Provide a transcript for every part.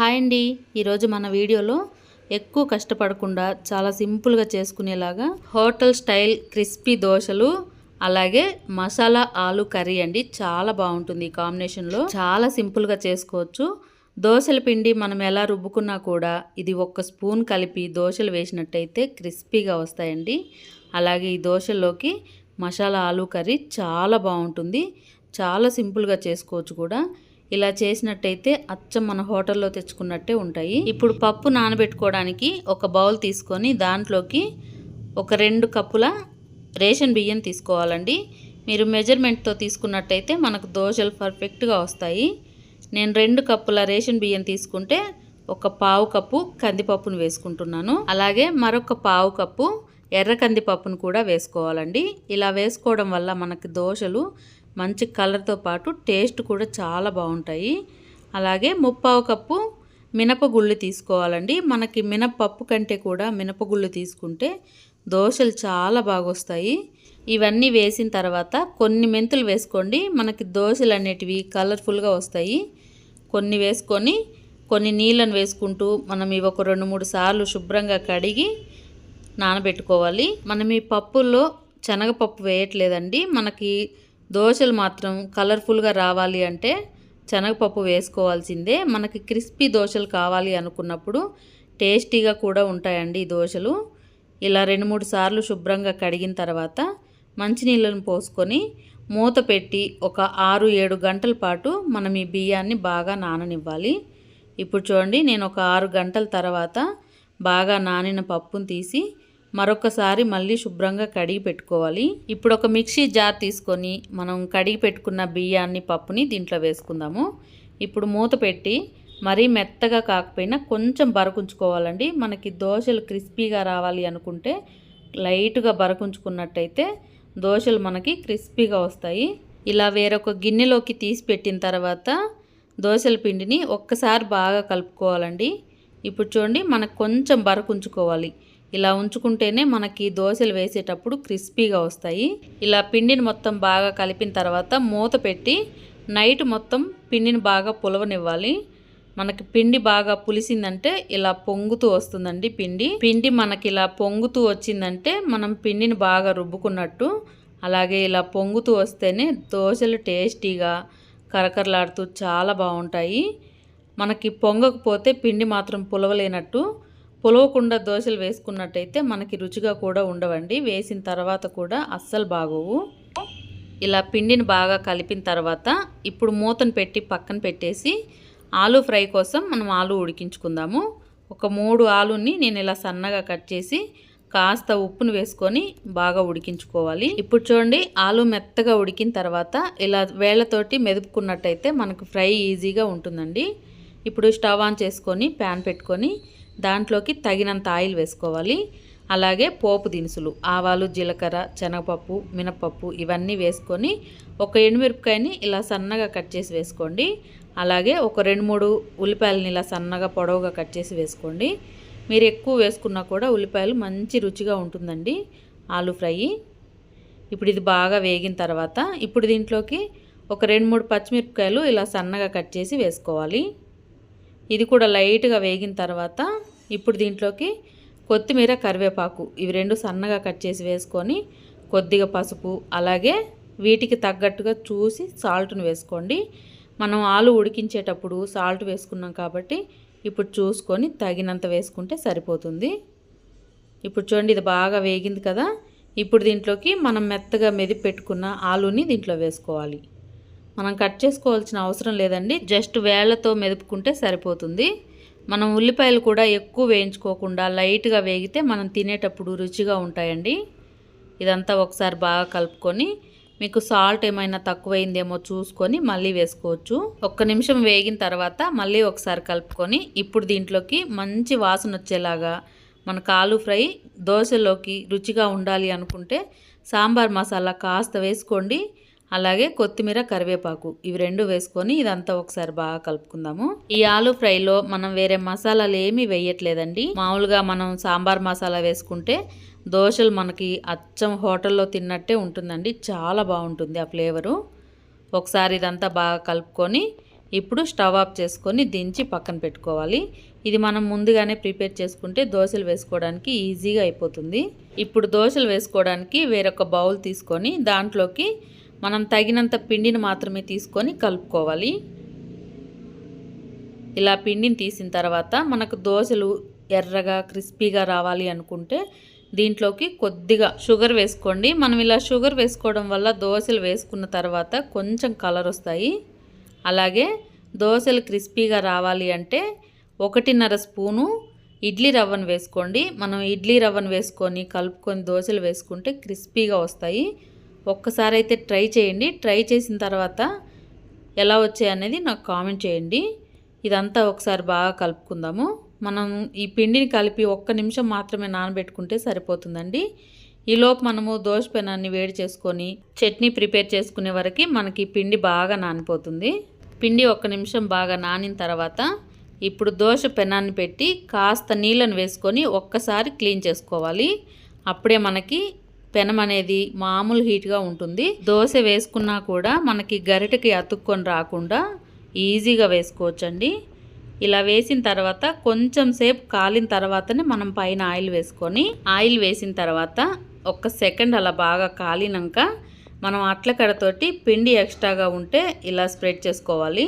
Hi అండి. ఈరోజు మన వీడియోలో ఎక్కువ కష్టపడకుండా చాలా సింపుల్గా చేసుకునేలాగా హోటల్ స్టైల్ క్రిస్పీ దోశలు అలాగే మసాలా ఆలు కర్రీ అండి. చాలా బాగుంటుంది ఈ కాంబినేషన్లో. చాలా సింపుల్గా చేసుకోవచ్చు. దోశల పిండి మనం ఎలా రుబ్బుకున్నా కూడా ఇది ఒక్క స్పూన్ కలిపి దోశలు వేసినట్టయితే క్రిస్పీగా వస్తాయండి. అలాగే ఈ దోశల్లోకి మసాలా ఆలు కర్రీ చాలా బాగుంటుంది. చాలా సింపుల్గా చేసుకోవచ్చు కూడా. ఇలా చేసినట్టయితే అచ్చం మన హోటల్లో తెచ్చుకున్నట్టే ఉంటాయి. ఇప్పుడు పప్పు నానబెట్టుకోవడానికి ఒక బౌల్ తీసుకొని దాంట్లోకి ఒక రెండు కప్పుల రేషన్ బియ్యం తీసుకోవాలండి. మీరు మెజర్మెంట్తో తీసుకున్నట్టయితే మనకు దోశలు పర్ఫెక్ట్గా వస్తాయి. నేను రెండు కప్పుల రేషన్ బియ్యం తీసుకుంటే ఒక పావు కప్పు కందిపప్పును వేసుకుంటున్నాను. అలాగే మరొక పావు కప్పు ఎర్ర కందిపప్పును కూడా వేసుకోవాలండి. ఇలా వేసుకోవడం వల్ల మనకి దోశలు మంచి కలర్తో పాటు టేస్ట్ కూడా చాలా బాగుంటాయి. అలాగే ముప్పావు కప్పు మినపగుళ్ళు తీసుకోవాలండి. మనకి మినపప్పు కంటే కూడా మినపగుళ్ళు తీసుకుంటే దోశలు చాలా బాగా వస్తాయి ఇవన్నీ వేసిన తర్వాత కొన్ని మెంతులు వేసుకోండి. మనకి దోశలు అనేటివి కలర్ఫుల్గా వస్తాయి. కొన్ని వేసుకొని కొన్ని నీళ్ళను వేసుకుంటూ మనం ఇవి ఒక రెండు మూడు సార్లు శుభ్రంగా కడిగి నానబెట్టుకోవాలి. మనం ఈ పప్పుల్లో శనగపప్పు వేయట్లేదండి. మనకి దోశలు మాత్రం కలర్ఫుల్గా రావాలి అంటే శనగపప్పు వేసుకోవాల్సిందే. మనకి క్రిస్పీ దోశలు కావాలి అనుకున్నప్పుడు టేస్టీగా కూడా ఉంటాయండి ఈ దోశలు. ఇలా రెండు మూడు సార్లు శుభ్రంగా కడిగిన తర్వాత మంచినీళ్ళను పోసుకొని మూత పెట్టి ఒక ఆరు ఏడు గంటల పాటు మనం ఈ బియ్యాన్ని బాగా నాననివ్వాలి. ఇప్పుడు చూడండి నేను ఒక ఆరు గంటల తర్వాత బాగా నానిన పప్పును తీసి మరొకసారి మళ్ళీ శుభ్రంగా కడిగి పెట్టుకోవాలి. ఇప్పుడు ఒక మిక్సీ జార్ తీసుకొని మనం కడిగి పెట్టుకున్న బియ్యాన్ని పప్పుని దీంట్లో వేసుకుందాము. ఇప్పుడు మూత పెట్టి మరీ మెత్తగా కాకపోయినా కొంచెం బరకుంచుకోవాలండి. మనకి దోశలు క్రిస్పీగా రావాలి అనుకుంటే లైట్గా బరకుంచుకున్నట్టయితే దోశలు మనకి క్రిస్పీగా వస్తాయి. ఇలా వేరొక గిన్నెలోకి తీసి పెట్టిన తర్వాత దోశల పిండిని ఒక్కసారి బాగా కలుపుకోవాలండి. ఇప్పుడు చూడండి మనకు కొంచెం బరకుంచుకోవాలి. ఇలా ఉంచుకుంటేనే మనకి దోశలు వేసేటప్పుడు క్రిస్పీగా వస్తాయి. ఇలా పిండిని మొత్తం బాగా కలిపిన తర్వాత మూత పెట్టి నైట్ మొత్తం పిండిని బాగా పులవనివ్వాలి. మనకి పిండి బాగా పులిసిందంటే ఇలా పొంగుతూ వస్తుందండి పిండి. పిండి మనకి ఇలా పొంగుతూ వచ్చిందంటే మనం పిండిని బాగా రుబ్బుకున్నట్టు అలాగే ఇలా పొంగుతూ వస్తేనే దోశలు టేస్టీగా కరకరలాడుతూ చాలా బాగుంటాయి. మనకి పొంగకపోతే పిండి మాత్రం పులవలేనట్టు పొలవకుండా దోశలు వేసుకున్నట్టయితే మనకి రుచిగా కూడా ఉండవండి. వేసిన తర్వాత కూడా అస్సలు బాగోవు. ఇలా పిండిని బాగా కలిపిన తర్వాత ఇప్పుడు మూతను పెట్టి పక్కన పెట్టేసి ఆలూ ఫ్రై కోసం మనం ఆలు ఉడికించుకుందాము. ఒక మూడు ఆలుని నేను ఇలా సన్నగా కట్ చేసి కాస్త ఉప్పును వేసుకొని బాగా ఉడికించుకోవాలి. ఇప్పుడు చూడండి ఆలు మెత్తగా ఉడికిన తర్వాత ఇలా వేళ్ళతోటి మెదుపుకున్నట్టయితే మనకు ఫ్రై ఈజీగా ఉంటుందండి. ఇప్పుడు స్టవ్ ఆన్ చేసుకొని ప్యాన్ పెట్టుకొని దాంట్లోకి తగినంత ఆయిల్ వేసుకోవాలి. అలాగే పోపు దినుసులు ఆవాలు జీలకర్ర శనగపప్పు మినపప్పు ఇవన్నీ వేసుకొని ఒక ఎండుమిరపకాయని ఇలా సన్నగా కట్ చేసి వేసుకోండి. అలాగే ఒక రెండు మూడు ఉల్లిపాయలని ఇలా సన్నగా పొడవుగా కట్ చేసి వేసుకోండి. మీరు ఎక్కువ వేసుకున్నా కూడా ఉల్లిపాయలు మంచి రుచిగా ఉంటుందండి. ఆలు ఫ్రై. ఇప్పుడు ఇది బాగా వేగిన తర్వాత ఇప్పుడు దీంట్లోకి ఒక రెండు మూడు పచ్చిమిరపకాయలు ఇలా సన్నగా కట్ చేసి వేసుకోవాలి. ఇది కూడా లైట్గా వేగిన తర్వాత ఇప్పుడు దీంట్లోకి కొత్తిమీర కరివేపాకు. ఇవి రెండు సన్నగా కట్ చేసి వేసుకొని కొద్దిగా పసుపు అలాగే వీటికి తగ్గట్టుగా చూసి సాల్ట్ను వేసుకోండి. మనం ఆలు ఉడికించేటప్పుడు సాల్ట్ వేసుకున్నాం కాబట్టి ఇప్పుడు చూసుకొని తగినంత వేసుకుంటే సరిపోతుంది. ఇప్పుడు చూడండి ఇది బాగా వేగింది కదా. ఇప్పుడు దీంట్లోకి మనం మెత్తగా మెదిపి పెట్టుకున్న ఆలుని దీంట్లో వేసుకోవాలి. మనం కట్ చేసుకోవాల్సిన అవసరం లేదండి. జస్ట్ వేళ్ళతో మెదుపుకుంటే సరిపోతుంది. మనం ఉల్లిపాయలు కూడా ఎక్కువ వేయించుకోకుండా లైట్గా వేగితే మనం తినేటప్పుడు రుచిగా ఉంటాయండి. ఇదంతా ఒకసారి బాగా కలుపుకొని మీకు సాల్ట్ ఏమైనా తక్కువైందేమో చూసుకొని మళ్ళీ వేసుకోవచ్చు. ఒక్క నిమిషం వేగిన తర్వాత మళ్ళీ ఒకసారి కలుపుకొని ఇప్పుడు దీంట్లోకి మంచి వాసన వచ్చేలాగా మన కాలు ఫ్రై దోశలోకి రుచిగా ఉండాలి అనుకుంటే సాంబార్ మసాలా కాస్త వేసుకోండి. అలాగే కొత్తిమీర కరివేపాకు ఇవి రెండు వేసుకొని ఇదంతా ఒకసారి బాగా కలుపుకుందాము. ఈ ఆలు ఫ్రైలో మనం వేరే మసాలాలు ఏమీ వేయట్లేదండి. మామూలుగా మనం సాంబార్ మసాలా వేసుకుంటే దోశలు మనకి అచ్చం హోటల్లో తిన్నట్టే ఉంటుందండి. చాలా బాగుంటుంది ఆ ఫ్లేవరు. ఒకసారి ఇదంతా బాగా కలుపుకొని ఇప్పుడు స్టవ్ ఆఫ్ చేసుకొని దించి పక్కన పెట్టుకోవాలి. ఇది మనం ముందుగానే ప్రిపేర్ చేసుకుంటే దోశలు వేసుకోవడానికి ఈజీగా అయిపోతుంది. ఇప్పుడు దోశలు వేసుకోవడానికి వేరొక బౌల్ తీసుకొని దాంట్లోకి మనం తగినంత పిండిని మాత్రమే తీసుకొని కలుపుకోవాలి. ఇలా పిండిని తీసిన తర్వాత మనకు దోశలు ఎర్రగా క్రిస్పీగా రావాలి అనుకుంటే దీంట్లోకి కొద్దిగా షుగర్ వేసుకోండి. మనం ఇలా షుగర్ వేసుకోవడం వల్ల దోశలు వేసుకున్న తర్వాత కొంచెం కలర్ వస్తాయి. అలాగే దోశలు క్రిస్పీగా రావాలి అంటే ఒకటిన్నర స్పూను ఇడ్లీ రవ్వను వేసుకోండి. మనం ఇడ్లీ రవ్వను వేసుకొని కలుపుకొని దోశలు వేసుకుంటే క్రిస్పీగా వస్తాయి. ఒక్కసారి అయితే ట్రై చేయండి. ట్రై చేసిన తర్వాత ఎలా వచ్చాయి అనేది నాకు కామెంట్ చేయండి. ఇదంతా ఒకసారి బాగా కలుపుకుందాము. మనం ఈ పిండిని కలిపి ఒక్క నిమిషం మాత్రమే నానబెట్టుకుంటే సరిపోతుందండి. ఈలోపు మనము దోశ పెనాన్ని వేడి చేసుకొని చట్నీ ప్రిపేర్ చేసుకునే వరకు మనకి పిండి బాగా నానిపోతుంది. పిండి ఒక్క నిమిషం బాగా నానిన తర్వాత ఇప్పుడు దోశ పెనాన్ని పెట్టి కాస్త నీళ్ళను వేసుకొని ఒక్కసారి క్లీన్ చేసుకోవాలి. అప్పుడే మనకి పెనం అనేది మామూలు హీట్గా ఉంటుంది. దోశ వేసుకున్నా కూడా మనకి గరిటకి అతుక్కొని రాకుండా ఈజీగా వేసుకోవచ్చండి. ఇలా వేసిన తర్వాత కొంచెం సేపు కాలిన తర్వాతనే మనం పైన ఆయిల్ వేసుకొని ఆయిల్ వేసిన తర్వాత ఒక్క సెకండ్ అలా బాగా కాలినాక మనం అట్ల కడతోటి పిండి ఎక్స్ట్రాగా ఉంటే ఇలా స్ప్రెడ్ చేసుకోవాలి.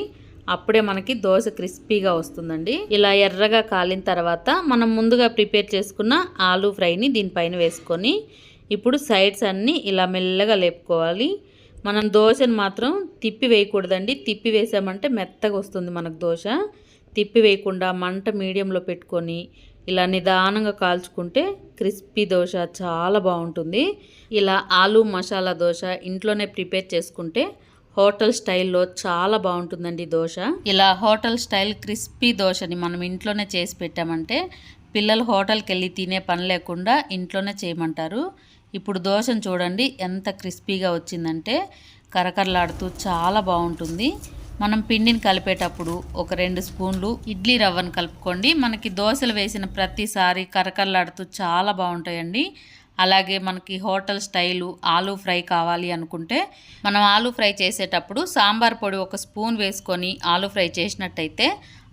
అప్పుడే మనకి దోశ క్రిస్పీగా వస్తుందండి. ఇలా ఎర్రగా కాలిన తర్వాత మనం ముందుగా ప్రిపేర్ చేసుకున్న ఆలూ ఫ్రైని దీనిపైన వేసుకొని ఇప్పుడు సైడ్స్ అన్నీ ఇలా మెల్లగా లేపుకోవాలి. మనం దోశను మాత్రం తిప్పి వేయకూడదండి. తిప్పి వేసామంటే మెత్తగా వస్తుంది మనకు దోశ. తిప్పి వేయకుండా మంట మీడియంలో పెట్టుకొని ఇలా నిదానంగా కాల్చుకుంటే క్రిస్పీ దోశ చాలా బాగుంటుంది. ఇలా ఆలు మసాలా దోశ ఇంట్లోనే ప్రిపేర్ చేసుకుంటే హోటల్ స్టైల్లో చాలా బాగుంటుందండి దోశ. ఇలా హోటల్ స్టైల్ క్రిస్పీ దోశని మనం ఇంట్లోనే చేసి పెట్టామంటే పిల్లలు హోటల్కి వెళ్ళి తినే పని లేకుండా ఇంట్లోనే చేయమంటారు. ఇప్పుడు దోశను చూడండి ఎంత క్రిస్పీగా వచ్చిందంటే కరకరలాడుతూ చాలా బాగుంటుంది. మనం పిండిని కలిపేటప్పుడు ఒక రెండు స్పూన్లు ఇడ్లీ రవ్వను కలుపుకోండి. మనకి దోశలు వేసిన ప్రతిసారి కరకరలాడుతూ చాలా బాగుంటాయండి. అలాగే మనకి హోటల్ స్టైలు ఆలూ ఫ్రై కావాలి అనుకుంటే మనం ఆలూ ఫ్రై చేసేటప్పుడు సాంబార్ పొడి ఒక స్పూన్ వేసుకొని ఆలూ ఫ్రై చేసినట్టయితే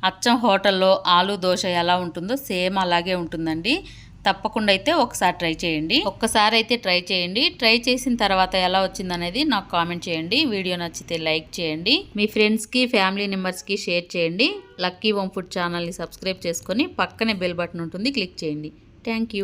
అచ్చం హోటల్లో ఆలూ దోశ ఎలా ఉంటుందో సేమ్ అలాగే ఉంటుందండి. తప్పకుండా అయితే ఒకసారి ట్రై చేయండి. ఒక్కసారి అయితే ట్రై చేయండి. ట్రై చేసిన తర్వాత ఎలా వచ్చిందనేది నాకు కామెంట్ చేయండి. వీడియో నచ్చితే లైక్ చేయండి. మీ ఫ్రెండ్స్కి ఫ్యామిలీ మెంబర్స్కి షేర్ చేయండి. లక్కీ హోమ్ ఫుడ్ ఛానల్ని సబ్స్క్రైబ్ చేసుకొని పక్కనే బెల్ బటన్ ఉంటుంది క్లిక్ చేయండి. థ్యాంక్